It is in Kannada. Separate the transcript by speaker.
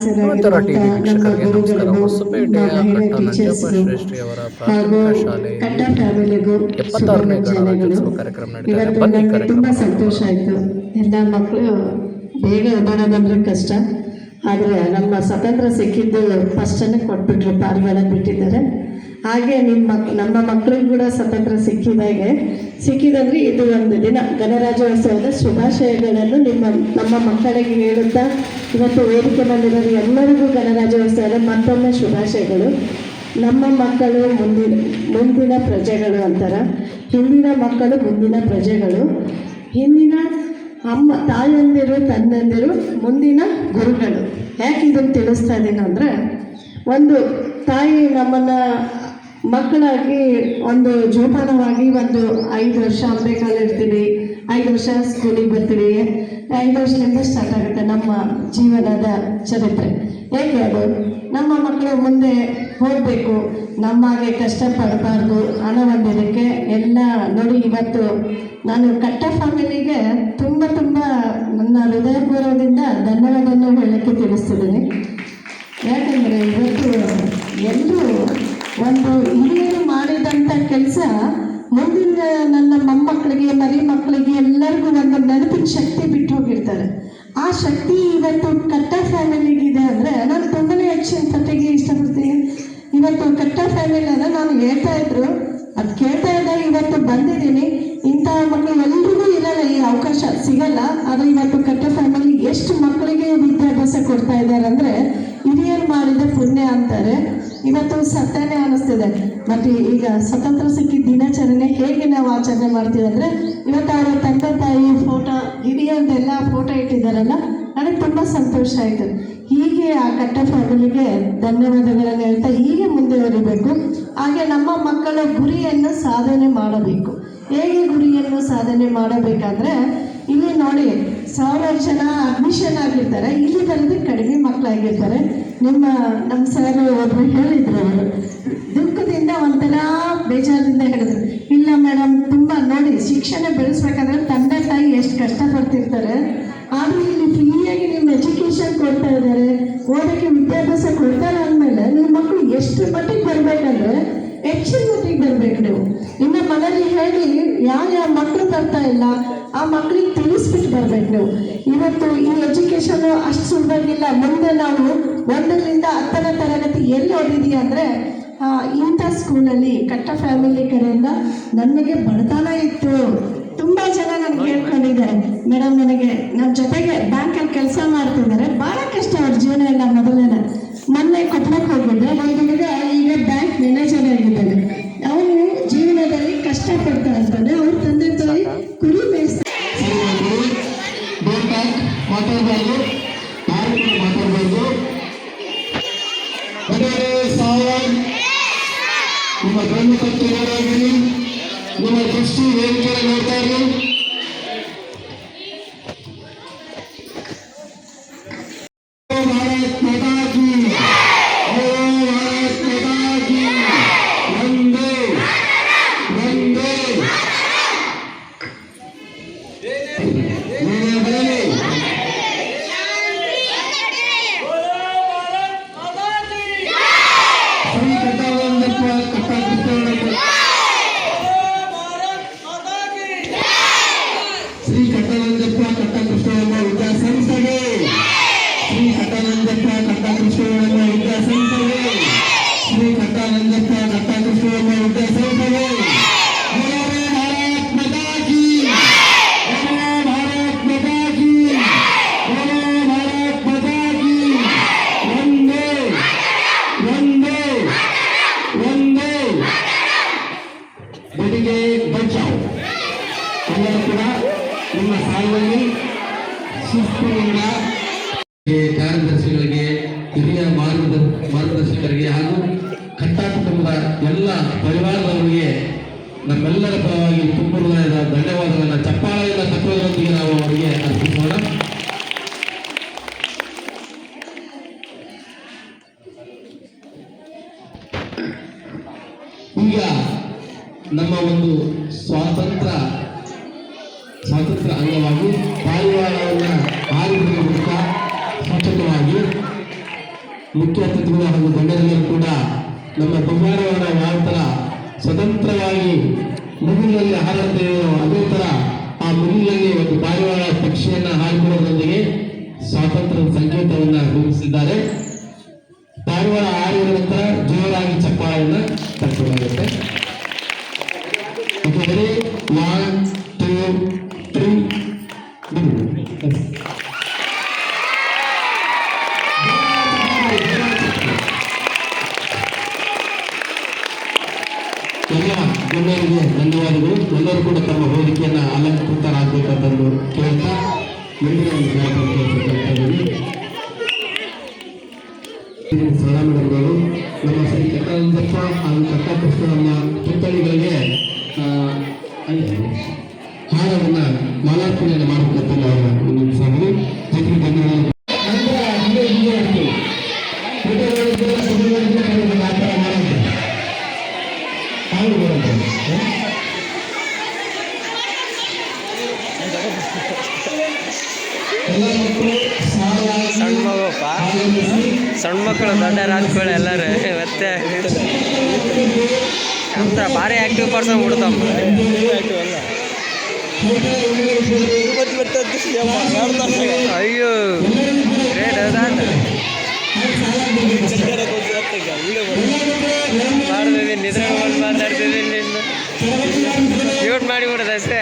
Speaker 1: ನೂತನ ಟಿವಿ ವೀಕ್ಷಕರಿಗೆ ನಮಸ್ಕಾರ. ಹೊಸಪೇಟೆಯ ಕಟ್ಟ ನಂಜಪ್ಪ ಶ್ರೇಷ್ಠಿಯವರ ಪ್ರಾಥಮಿಕ ಶಾಲೆಯಲ್ಲಿ ಎಪ್ಪತ್ತಾರನೇ ಗಣರಾಜ್ಯೋತ್ಸವ ಕಾರ್ಯಕ್ರಮ ನಡೀತಾ ಇದೆ ಬನ್ನಿ
Speaker 2: ನನಗೆ ತುಂಬ ಸಂತೋಷ ಆಯಿತು. ಎಲ್ಲ ಮಕ್ಕಳು ಬೇಗ ಎದ್ದೇಳೋದಂದ್ರೆ ಕಷ್ಟ. ಆದರೆ ನಮ್ಮ ಸ್ವತಂತ್ರ ಸಿಕ್ಕಿದ್ದು ಫಸ್ಟನ್ನೇ ಕೊಟ್ಬಿಟ್ರು. ಪಾರ್ಗಳನ್ನ ಬಿಟ್ಟಿದ್ದಾರೆ. ಹಾಗೆ ನಿಮ್ಮ ಮಕ್, ನಮ್ಮ ಮಕ್ಕಳಿಗೆ ಕೂಡ ಸ್ವತಂತ್ರ ಸಿಕ್ಕಿದಾಗೆ. ಸಿಕ್ಕಿದಂದ್ರೆ ಇದು ಒಂದು ದಿನ. ಗಣರಾಜ್ಯೋತ್ಸವದ ಶುಭಾಶಯಗಳನ್ನು ನಿಮ್ಮ, ನಮ್ಮ ಮಕ್ಕಳಿಗೆ ಹೇಳುತ್ತಾ, ಇವತ್ತು ವೇದಿಕೆ ಬಂದಿರೋರು ಎಲ್ಲರಿಗೂ ಗಣರಾಜ್ಯೋತ್ಸವದ ಮತ್ತೊಮ್ಮೆ ಶುಭಾಶಯಗಳು. ನಮ್ಮ ಮಕ್ಕಳು ಮುಂದಿನ ಮುಂದಿನ ಪ್ರಜೆಗಳು ಅಂತಾರ. ಹಿಂದಿನ ಮಕ್ಕಳು ಮುಂದಿನ ಪ್ರಜೆಗಳು. ಹಿಂದಿನ ಅಮ್ಮ, ತಾಯಂದಿರು, ತಂದಂದಿರು, ಮುಂದಿನ ಗುರುಗಳು. ಯಾಕೆ ಇದನ್ನು ತಿಳಿಸ್ತಾ ಇದ್ದೀನಿ ಒಂದು ತಾಯಿ ನಮ್ಮನ್ನು ಮಕ್ಕಳಾಗಿ ಒಂದು ಜೋಪಾನವಾಗಿ ಒಂದು ಐದು ವರ್ಷ ಅಂಬೇಕಾಲ ಇರ್ತೀವಿ ಐದು ವರ್ಷ ಸ್ಕೂಲಿಗೆ ಬರ್ತೀವಿ. ಐದು ವರ್ಷದಿಂದ ಸ್ಟಾರ್ಟ್ ಆಗುತ್ತೆ ನಮ್ಮ ಜೀವನದ ಚರಿತ್ರೆ. ಹೇಗೆ ಅದು? ನಮ್ಮ ಮಕ್ಕಳು ಮುಂದೆ ಹೋಗಬೇಕು. ನಮ್ಮಾಗೆ ಕಷ್ಟಪಡಬಾರ್ದು ಹಣ ಇದಕ್ಕೆ ಎಲ್ಲ ನೋಡಿ ಇವತ್ತು ನಾನು ಕಟ್ಟ ಫ್ಯಾಮಿಲಿಗೆ ತುಂಬ ತುಂಬ ನನ್ನ ಹೃದಯಪೂರ್ವದಿಂದ ಧನ್ಯವಾದವನ್ನು ಹೇಳಕ್ಕೆ ತಿಳಿಸ್ತಿದ್ದೀನಿ. ಯಾಕಂದರೆ ಇವತ್ತು ಎಲ್ಲರೂ ಒಂದು ಹಿರಿಯರು ಮಾಡಿದಂಥ ಕೆಲಸ ಮುಂದಿನ ನನ್ನ ಮೊಮ್ಮಕ್ಕಳಿಗೆ, ಮರಿ ಮಕ್ಕಳಿಗೆ ಎಲ್ಲರಿಗೂ ಒಂದು ನೆನಪಿನ ಶಕ್ತಿ ಬಿಟ್ಟು ಹೋಗಿರ್ತಾರೆ. ಆ ಶಕ್ತಿ ಇವತ್ತು ಕಟ್ಟ ಫ್ಯಾಮಿಲಿಗಿದೆ ಅಂದರೆ ನಾನು ತುಂಬನೇ ಹೆಚ್ಚಿನ ಕಟ್ಟಿಗೆ ಇಷ್ಟಪಡ್ತೀನಿ. ಇವತ್ತು ಕಟ್ಟ ಫ್ಯಾಮಿಲಿ ಅಂದರೆ ನಾನು ಹೇಳ್ತಾ ಇದ್ರು, ಅದು ಕೇಳ್ತಾ ಇದ್ದ ಇವತ್ತು ಬಂದಿದ್ದೀನಿ. ಇಂಥ ಮಕ್ಕಳು ಎಲ್ರಿಗೂ ಇರಲ್ಲ, ಈ ಅವಕಾಶ ಸಿಗಲ್ಲ. ಆದರೆ ಇವತ್ತು ಕಟ್ಟ ಫ್ಯಾಮಿಲಿ ಎಷ್ಟು ಮಕ್ಕಳಿಗೆ ವಿದ್ಯಾಭ್ಯಾಸ ಕೊಡ್ತಾ ಇದ್ದಾರೆ ಅಂದರೆ ಹಿರಿಯರು ಮಾಡಿದ ಪುಣ್ಯ ಅಂತಾರೆ. ಇವತ್ತು ಸತ್ಯನೇ ಅನಿಸ್ತಿದೆ ಮತ್ತೆ ಈಗ ಸ್ವತಂತ್ರ ಸಿಕ್ಕಿ ದಿನಾಚರಣೆ ಹೇಗೆ ನಾವು ಆಚರಣೆ ಮಾಡ್ತೀವಿ ಅಂದರೆ, ಇವತ್ತು ಅವರ ತಂದೆ ತಾಯಿ ಫೋಟೋ ಹಿರಿಯರದೆಲ್ಲ ಫೋಟೋ ಇಟ್ಟಿದ್ದಾರಲ್ಲ, ನನಗೆ ತುಂಬ ಸಂತೋಷ ಆಯಿತು. ಹೀಗೆ ಆ ಕಟ್ಟ ಫ್ಯಾಮಿಲಿಗೆ ಧನ್ಯವಾದಗಳನ್ನು ಹೇಳ್ತಾ ಹೀಗೆ ಮುಂದುವರಿಬೇಕು ಹಾಗೆ ನಮ್ಮ ಮಕ್ಕಳ ಗುರಿಯನ್ನು ಸಾಧನೆ ಮಾಡಬೇಕು. ಹೇಗೆ ಗುರಿಯನ್ನು ಸಾಧನೆ ಮಾಡಬೇಕಾದ್ರೆ, ಇಲ್ಲಿ ನೋಡಿ ಸಾವಿರಾರು ಜನ ಅಡ್ಮಿಷನ್ ಆಗಿರ್ತಾರೆ, ಇಲ್ಲಿ ಬರೋದು ಕಡಿಮೆ ಮಕ್ಕಳಾಗಿರ್ತಾರೆ ನಿಮ್ಮ, ನಮ್ಮ ಸರ್ ಒಬ್ರು ಹೇಳಿದ್ರು ದುಃಖದಿಂದ ಒಂಥರ ಬೇಜಾರಿಂದ ಹೇಳಿದ್ರು. ಇಲ್ಲ ಮೇಡಮ್ ತುಂಬ ನೋಡಿ ಶಿಕ್ಷಣ ಬೆಳೆಸ್ಬೇಕಂದ್ರೆ ತಂದೆ ತಾಯಿ ಎಷ್ಟು ಕಷ್ಟಪಡ್ತಿರ್ತಾರೆ. ಆದರೂ ಇಲ್ಲಿ ಫ್ರೀಯಾಗಿ ನಿಮ್ಮ ಎಜುಕೇಷನ್ ಕೊಡ್ತಾ ಇದ್ದಾರೆ. ಓದೋಕ್ಕೆ ವಿದ್ಯಾಭ್ಯಾಸ ಕೊಡ್ತಾರೆ ಅಂದಮೇಲೆ ನಿಮ್ಮ ಮಕ್ಕಳು ಎಷ್ಟು ಮಟ್ಟಿಗೆ ಬರಬೇಕಂದ್ರೆ ಹೆಚ್ಚಿನ ಮಟ್ಟಿಗೆ ಬರ್ಬೇಕು ನೀವು. ಇನ್ನು ಮನೇಲಿ ಹೇಳಿ ಯಾವ ಯಾವ ಮಕ್ಕಳು ಬರ್ತಾ ಇಲ್ಲ, ಆ ಮಕ್ಕಳಿಗೆ ತಿಳಿಸ್ಬಿಟ್ಟು ಬರ್ಬೇಕು ನೀವು. ಇವತ್ತು ಈ ಎಜುಕೇಶನ್ ಅಷ್ಟು ಸುಲಭವಾಗಿಲ್ಲ ಮುಂದೆ ನಾವು ಒಂದರಿಂದ ಹತ್ತನೇ ತರಗತಿ ಎಲ್ಲಿ ಓದಿದೀಯ ಅಂದರೆ ಇಂಥ ಸ್ಕೂಲಲ್ಲಿ ಕಟ್ಟ ಫ್ಯಾಮಿಲಿ ಕಡೆಯಿಂದ ನನಗೆ ಬಡತನ ಇತ್ತು. ತುಂಬ ಜನ ನನಗೆ ಹೇಳ್ಕೊಂಡಿದ್ದಾರೆ. ಮೇಡಮ್ ನನಗೆ ನನ್ನ ಜೊತೆಗೆ ಬ್ಯಾಂಕಲ್ಲಿ ಕೆಲಸ ಮಾಡ್ತಿದ್ದಾರೆ. ಭಾಳ ಕಷ್ಟ ಅವ್ರ ಜೀವನ ಎಲ್ಲ ಮೊದಲನೇ. ಮೊನ್ನೆ ಕೊಪ್ಪಳಕ್ಕೆ ಹೋಗಿದ್ದೆ. ಒಂದು ಈಗ ಬ್ಯಾಂಕ್ ಮ್ಯಾನೇಜರ್ ಆಗಿದ್ದಾನೆ. ಅವನು ಜೀವನದಲ್ಲಿ ಕಷ್ಟಪಡ್ತಾ ಇರ್ತಾನೆ. ಅವ್ರ ತಂದೆ
Speaker 3: ನಿಮ್ಮ ದೃಷ್ಟಿ ವೇದಿಕೆ ಎಲ್ಲರೂ ಕೂಡ ನಿಮ್ಮ ಸಾಲಲ್ಲಿ ಶಿಸ್ತಿನಿಂದ ಕಾರ್ಯದರ್ಶಿಗಳಿಗೆ, ಹಿರಿಯ ಮಾರ್ಗದ, ಮಾರ್ಗದರ್ಶಕರಿಗೆ ಹಾಗೂ ಕಟ್ಟಾಕುಟುಂಬದ ಎಲ್ಲ ಪರಿವಾರದವರಿಗೆ ನಮ್ಮೆಲ್ಲರ ಪರವಾಗಿ ತುಂಬ ಹೃದಯದ ಧನ್ಯವಾದಗಳನ್ನು, ಚಪ್ಪಾಳೆಯಿಂದ ತತ್ವದೊಂದಿಗೆ ನಾವು ಅವರಿಗೆ ಅರ್ಪಿಸೋಣ. ಈಗ ನಮ್ಮ ಒಂದು ಸ್ವಾತಂತ್ರ್ಯ ಸ್ವಾತಂತ್ರ್ಯ ಅಂಗವಾಗಿ ಪಾರಿವಾಳವನ್ನು ಮೂಲಕ ಸ್ವಚ್ಛತವಾಗಿ ಮುಖ್ಯ ಅತಿಥಿಗಳು ಹಾಗೂ ಗಣ್ಯರೆಲ್ಲರೂ ಕೂಡ ನಮ್ಮ ಕುಮಾರವರ ಮಾತ್ರ ಸ್ವತಂತ್ರವಾಗಿ ಮುಗಿಲಲ್ಲಿ ಹಾರಾಡ್ತೇವೆ ಅದೇ ಥರ ಆ ಮುಗಿಲಲ್ಲಿ ಒಂದು ಪಾರಿವಾಳ ಪಕ್ಷಿಯನ್ನ ಹಾರಿಕೊಳ್ಳೋದ್ರೊಂದಿಗೆ ಸ್ವಾತಂತ್ರ್ಯದ ಸಂಕೇತವನ್ನ ರೂಪಿಸಿದ್ದಾರೆ. ಪಾರಿವಾಳ ಹಾರಿದ ನಂತರ ಜೋರಾಗಿ ಚಪ್ಪಾಳೆಯನ್ನ ತಟ್ಟಲಾಗುತ್ತೆ ಯಾಕಂದರೆ ಎಲ್ಲ ಗಣ್ಯರಿಗೆ ಧನ್ಯವಾದಗಳು ಎಲ್ಲರೂ ಕೂಡ ತಮ್ಮ ಹೋಲಿಕೆಯನ್ನ ಅಲಂಕೃತರಾಗಬೇಕಂತಂದು ಕೇಳ್ತಾ ಮುಂದಿನ
Speaker 4: ಸಣ್ಣ ಮಗುಪ್ಪ ಸಣ್ಣ ಮಕ್ಕಳು, ದೊಡ್ಡ ಆದ್ಕೊಳ್ಳಿ ಎಲ್ಲರೂ ಮತ್ತೆ ಅಂತ ಭಾರಿ ಆಕ್ಟಿವ್ ಪರ್ಸನ್ ಬಿಡ್ತಮ್ಮ ಅಯ್ಯೋ ಗ್ರೇಟ್ ಅದಾತ ಮಾಡ್ತಿದ್ದೀನಿ ನಿದ್ರೆ ಬಂದು ಮಾತಾಡ್ತಿದ್ದೀನಿ ಮ್ಯೂಟ್ ಮಾಡಿ ಬಿಡೋದು ಅಷ್ಟೇ